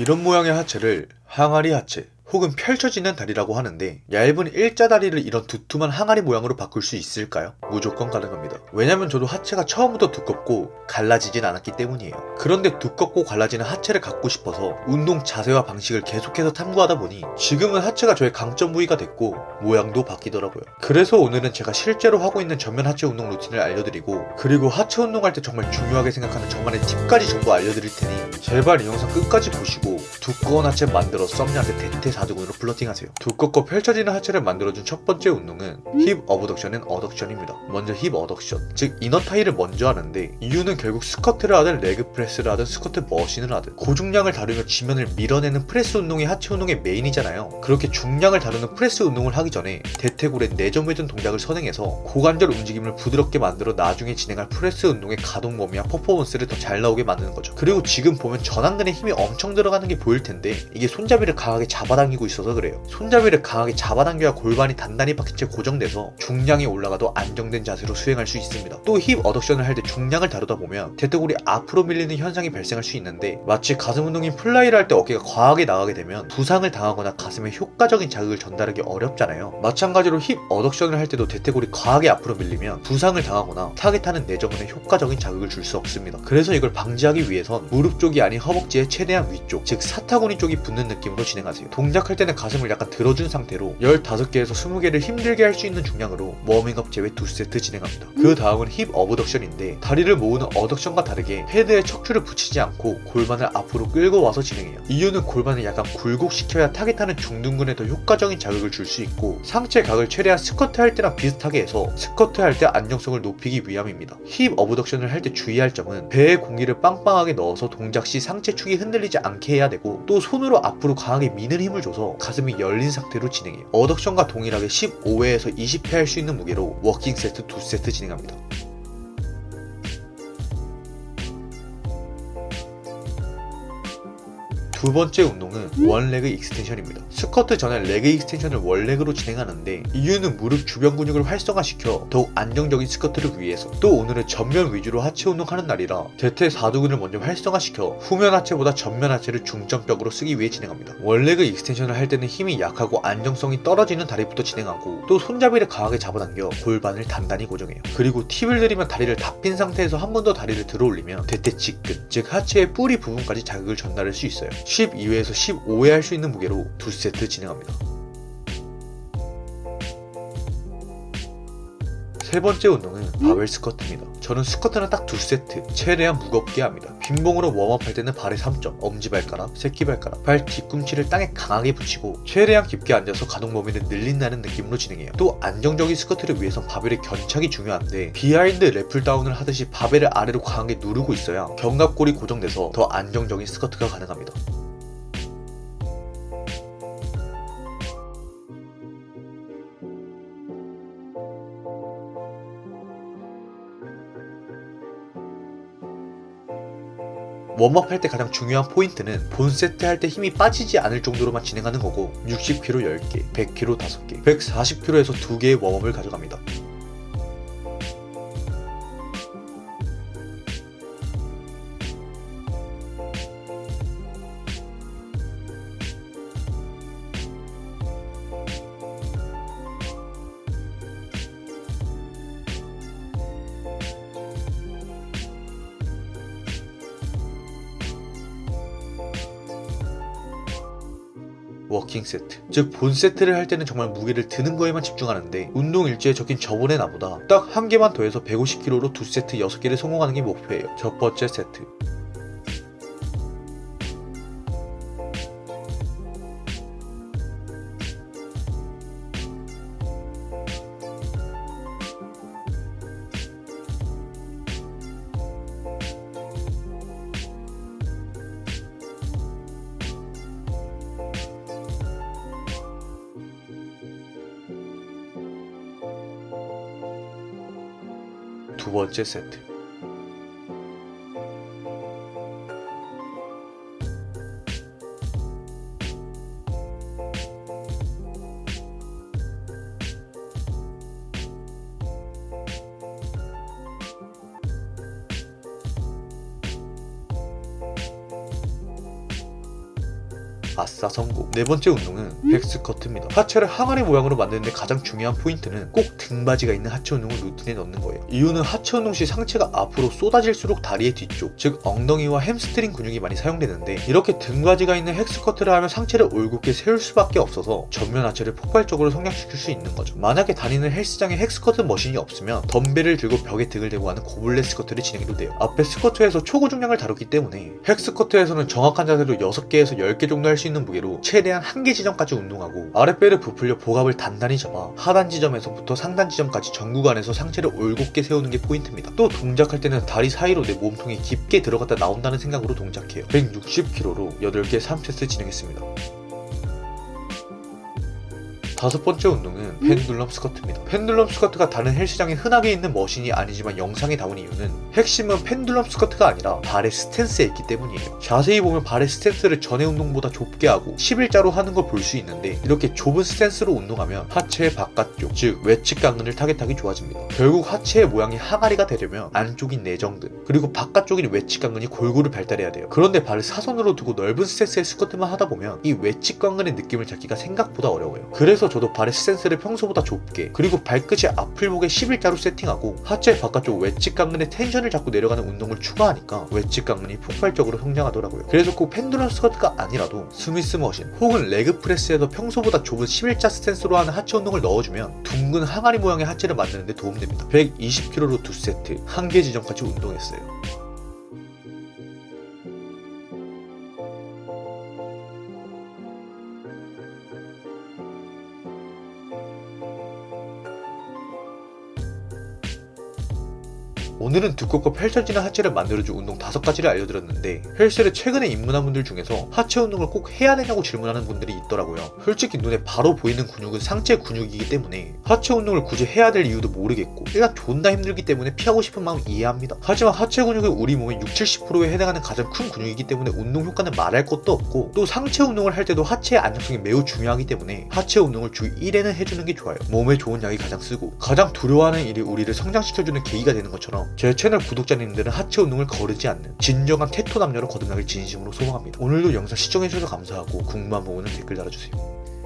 이런 모양의 하체를 항아리 하체 혹은 펼쳐지는 다리라고 하는데 얇은 일자 다리를 이런 두툼한 항아리 모양으로 바꿀 수 있을까요? 무조건 가능합니다. 왜냐면 저도 하체가 처음부터 두껍고 갈라지진 않았기 때문이에요. 그런데 두껍고 갈라지는 하체를 갖고 싶어서 운동 자세와 방식을 계속해서 탐구하다 보니 지금은 하체가 저의 강점 부위가 됐고 모양도 바뀌더라고요. 그래서 오늘은 제가 실제로 하고 있는 전면 하체 운동 루틴을 알려드리고 그리고 하체 운동할 때 정말 중요하게 생각하는 저만의 팁까지 전부 알려드릴 테니 제발 이 영상 끝까지 보시고 두꺼운 하체 만들어 썸녀한테 대퇴 사두근으로 플러팅하세요. 두껍고 펼쳐지는 하체를 만들어준 첫 번째 운동은 힙 어브덕션은 어덕션입니다. 먼저 힙 어덕션, 즉 이너 타이를 먼저 하는데 이유는 결국 스쿼트를 하든 레그 프레스를 하든 스쿼트 머신을 하든 고중량을 다루며 지면을 밀어내는 프레스 운동이 하체 운동의 메인이잖아요. 그렇게 중량을 다루는 프레스 운동을 하기 전에 대퇴골의 내전 회전 동작을 선행해서 고관절 움직임을 부드럽게 만들어 나중에 진행할 프레스 운동의 가동 범위와 퍼포먼스를 더 잘 나오게 만드는 거죠. 그리고 지금 보면 전완근에 힘이 엄청 들어가는 게 보일 텐데 이게 손잡이를 강하게 잡아당기 고 있어서 그래요. 손잡이를 강하게 잡아당겨야 골반이 단단히 박힌 채 고정돼서 중량이 올라가도 안정된 자세로 수행할 수 있습니다. 또 힙 어덕션을 할 때 중량을 다루다 보면 대퇴골이 앞으로 밀리는 현상이 발생할 수 있는데 마치 가슴 운동인 플라이를 할 때 어깨가 과하게 나가게 되면 부상을 당하거나 가슴에 효과적인 자극을 전달하기 어렵잖아요. 마찬가지로 힙 어덕션을 할 때도 대퇴골이 과하게 앞으로 밀리면 부상을 당하거나 타겟하는 내전근에 효과적인 자극을 줄 수 없습니다. 그래서 이걸 방지하기 위해선 무릎 쪽이 아닌 허벅지의 최대한 위쪽, 즉 사타구니 쪽이 붙는 느낌으로 진행하세요. 동작 할 때는 가슴을 약간 들어준 상태로 15개에서 20개를 힘들게 할 수 있는 중량으로 워밍업 제외 2세트 진행합니다. 그 다음은 힙 어브덕션인데 다리를 모으는 어덕션과 다르게 헤드에 척추를 붙이지 않고 골반을 앞으로 끌고 와서 진행해요. 이유는 골반을 약간 굴곡시켜야 타겟하는 중둔근에 더 효과적인 자극을 줄 수 있고 상체 각을 최대한 스쿼트 할 때랑 비슷하게 해서 스쿼트 할 때 안정성을 높이기 위함입니다. 힙 어브덕션을 할 때 주의할 점은 배에 공기를 빵빵하게 넣어서 동작 시 상체 축이 흔들리지 않게 해야 되고 또 손으로 앞으로 강하게 미는 힘을 줘서 가슴이 열린 상태로 진행해요. 어덕션과 동일하게 15회에서 20회 할 수 있는 무게로 워킹 세트 2세트 진행합니다. 두 번째 운동은 원레그 익스텐션입니다. 스쿼트 전에 레그 익스텐션을 원레그로 진행하는데 이유는 무릎 주변 근육을 활성화시켜 더욱 안정적인 스쿼트를 위해서 또 오늘은 전면 위주로 하체 운동하는 날이라 대퇴 사두근을 먼저 활성화시켜 후면 하체보다 전면 하체를 중점적으로 쓰기 위해 진행합니다. 원레그 익스텐션을 할 때는 힘이 약하고 안정성이 떨어지는 다리부터 진행하고 또 손잡이를 강하게 잡아당겨 골반을 단단히 고정해요. 그리고 팁을 들이면 다리를 닫힌 상태에서 한 번 더 다리를 들어 올리면 대퇴 직근 즉 하체의 뿌리 부분까지 자극을 전달할 수 있어요. 12회에서 15회 할 수 있는 무게로 두 세트 진행합니다. 세 번째 운동은 바벨 스쿼트입니다. 저는 스쿼트는 딱 두 세트, 최대한 무겁게 합니다. 빈봉으로 웜업할 때는 발에 3점, 엄지발가락, 새끼발가락, 발 뒤꿈치를 땅에 강하게 붙이고 최대한 깊게 앉아서 가동 범위를 늘린다는 느낌으로 진행해요. 또 안정적인 스쿼트를 위해선 바벨의 견착이 중요한데 비하인드 래플 다운을 하듯이 바벨을 아래로 강하게 누르고 있어야 견갑골이 고정돼서 더 안정적인 스쿼트가 가능합니다. 웜업 할 때 가장 중요한 포인트는 본 세트 할 때 힘이 빠지지 않을 정도로만 진행하는 거고 60kg 10개, 100kg 5개, 140kg에서 2개의 웜업을 가져갑니다. 워킹 세트. 즉, 본 세트를 할 때는 정말 무게를 드는 거에만 집중하는데, 운동 일지에 적힌 저번의 나보다 딱 한 개만 더해서 150kg로 두 세트 6개를 성공하는 게 목표예요. 첫 번째 세트. 두 번째 세트. 아싸 성공. 네 번째 운동은 백스커트입니다. 하체를 항아리 모양으로 만드는데 가장 중요한 포인트는 꼭 등바지가 있는 하체 운동을 루틴에 넣는 거예요. 이유는 하체 운동 시 상체가 앞으로 쏟아질수록 다리의 뒤쪽, 즉 엉덩이와 햄스트링 근육이 많이 사용되는데 이렇게 등바지가 있는 헥스커트를 하면 상체를 올곧게 세울 수밖에 없어서 전면 하체를 폭발적으로 성장시킬 수 있는 거죠. 만약에 다니는 헬스장에 헥스커트 머신이 없으면 덤벨을 들고 벽에 등을 대고 하는 고블렛 스쿼트를 진행해도 돼요. 앞에 스쿼트에서 초고중량을 다루기 때문에 헥스커트에서는 정확한 자세로 6개에서 10개 정도 할수 있는 무게로 최대한 한개 지점까지 운동하고 아랫배를 부풀려 복압을 단단히 잡아 하단 지점에서부터 상단 지점까지 전 구간에서 상체를 올곧게 세우는 게 포인트입니다. 또 동작할 때는 다리 사이로 내 몸통이 깊게 들어갔다 나온다는 생각으로 동작해요. 160kg로 8개 3세트 진행했습니다. 다섯 번째 운동은 펜듈럼 스쿼트입니다. 펜듈럼 스쿼트가 다른 헬스장에 흔하게 있는 머신이 아니지만 영상에 나온 이유는 핵심은 펜듈럼 스쿼트가 아니라 발의 스탠스에 있기 때문이에요. 자세히 보면 발의 스탠스를 전의 운동보다 좁게 하고 11자로 하는 걸 볼 수 있는데 이렇게 좁은 스탠스로 운동하면 하체의 바깥쪽, 즉 외측 강근을 타겟하기 좋아집니다. 결국 하체의 모양이 항아리가 되려면 안쪽인 내정근, 그리고 바깥쪽인 외측 강근이 골고루 발달해야 돼요. 그런데 발을 사선으로 두고 넓은 스탠스의 스쿼트만 하다 보면 이 외측 강근의 느낌을 잡기가 생각보다 어려워요. 그래서 저도 발의 스탠스를 평소보다 좁게 그리고 발끝이 앞을 보게 11자로 세팅하고 하체 바깥쪽 외측 강근의 텐션을 잡고 내려가는 운동을 추가하니까 외측 강근이 폭발적으로 성장하더라고요. 그래서 꼭 펜듈럼 스쿼트가 아니라도 스미스 머신 혹은 레그 프레스에서 평소보다 좁은 11자 스탠스로 하는 하체 운동을 넣어주면 둥근 항아리 모양의 하체를 만드는 데 도움됩니다. 120kg로 2세트, 한개 지점까지 운동했어요. 오늘은 두껍고 펼쳐지는 하체를 만들어줄 운동 다섯 가지를 알려드렸는데 헬스를 최근에 입문한 분들 중에서 하체 운동을 꼭 해야 되냐고 질문하는 분들이 있더라고요. 솔직히 눈에 바로 보이는 근육은 상체 근육이기 때문에 하체 운동을 굳이 해야 될 이유도 모르겠고 일단 존나 힘들기 때문에 피하고 싶은 마음 이해합니다. 하지만 하체 근육은 우리 몸의 6, 70%에 해당하는 가장 큰 근육이기 때문에 운동 효과는 말할 것도 없고 또 상체 운동을 할 때도 하체의 안정성이 매우 중요하기 때문에 하체 운동을 주 1회는 해주는 게 좋아요. 몸에 좋은 약이 가장 쓰고 가장 두려워하는 일이 우리를 성장시켜주는 계기가 되는 것처럼 제 채널 구독자님들은 하체 운동을 거르지 않는 진정한 테토 남녀로 거듭나길 진심으로 소망합니다. 오늘도 영상 시청해주셔서 감사하고 궁금한 부분은 댓글 달아주세요.